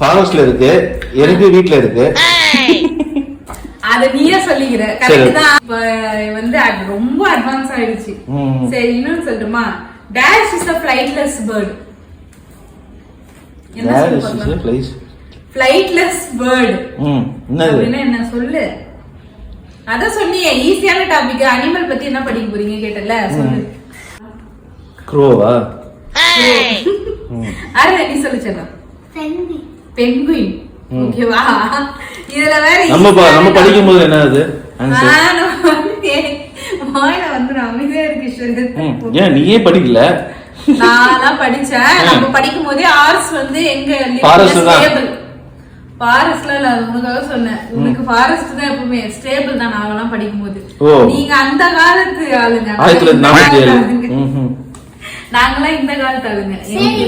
ஃபாரஸ்ட்ல இருக்கு. எனக்கு வீட்ல இருக்கு. அத நீயே சொல்லிக்கிற. கரெக்ட் தான் இப்ப வந்து அது ரொம்ப அட்வான்ஸ் ஆயிடுச்சு. சரி இன்னொன்னு சொல்லட்டுமா? டேஷ் இஸ் போறீங்க? this place? ஃபிளைட்லெஸ் பேர்ட் என்ன சொல்லு? அத சொன்னியே ஈஸியான டாபிக் அனிமல் பத்தி என்ன படிக்க போறீங்க கேட்டல சொல்லு. க்ரோவா அरे நீ சொல்லு செல்லம். பெங்குயின். ஓகேவா? இதுல வேற நம்ம நம்ம. படிக்கும் போது என்ன அது? வாயில வந்து அமைதியா இருக்கு. ஏன் நீயே படிக்கல? நான்லாம் படிச்சேன். நம்ம படிக்கும் போதே ஆர்ஸ் வந்து எங்க. ஃபாரஸ்ட்ல இல்ல அது உனக்காக சொன்னேன். உனக்கு ஃபாரஸ்ட் தான் எப்பவுமே ஸ்டேபிள் தான் நாங்கெல்லாம் படிக்கும் போது. நீங்க அந்த காலத்து ஆளுங்க. நாங்கெல்லாம் இந்த காலத்து ஆளுங்க. சரி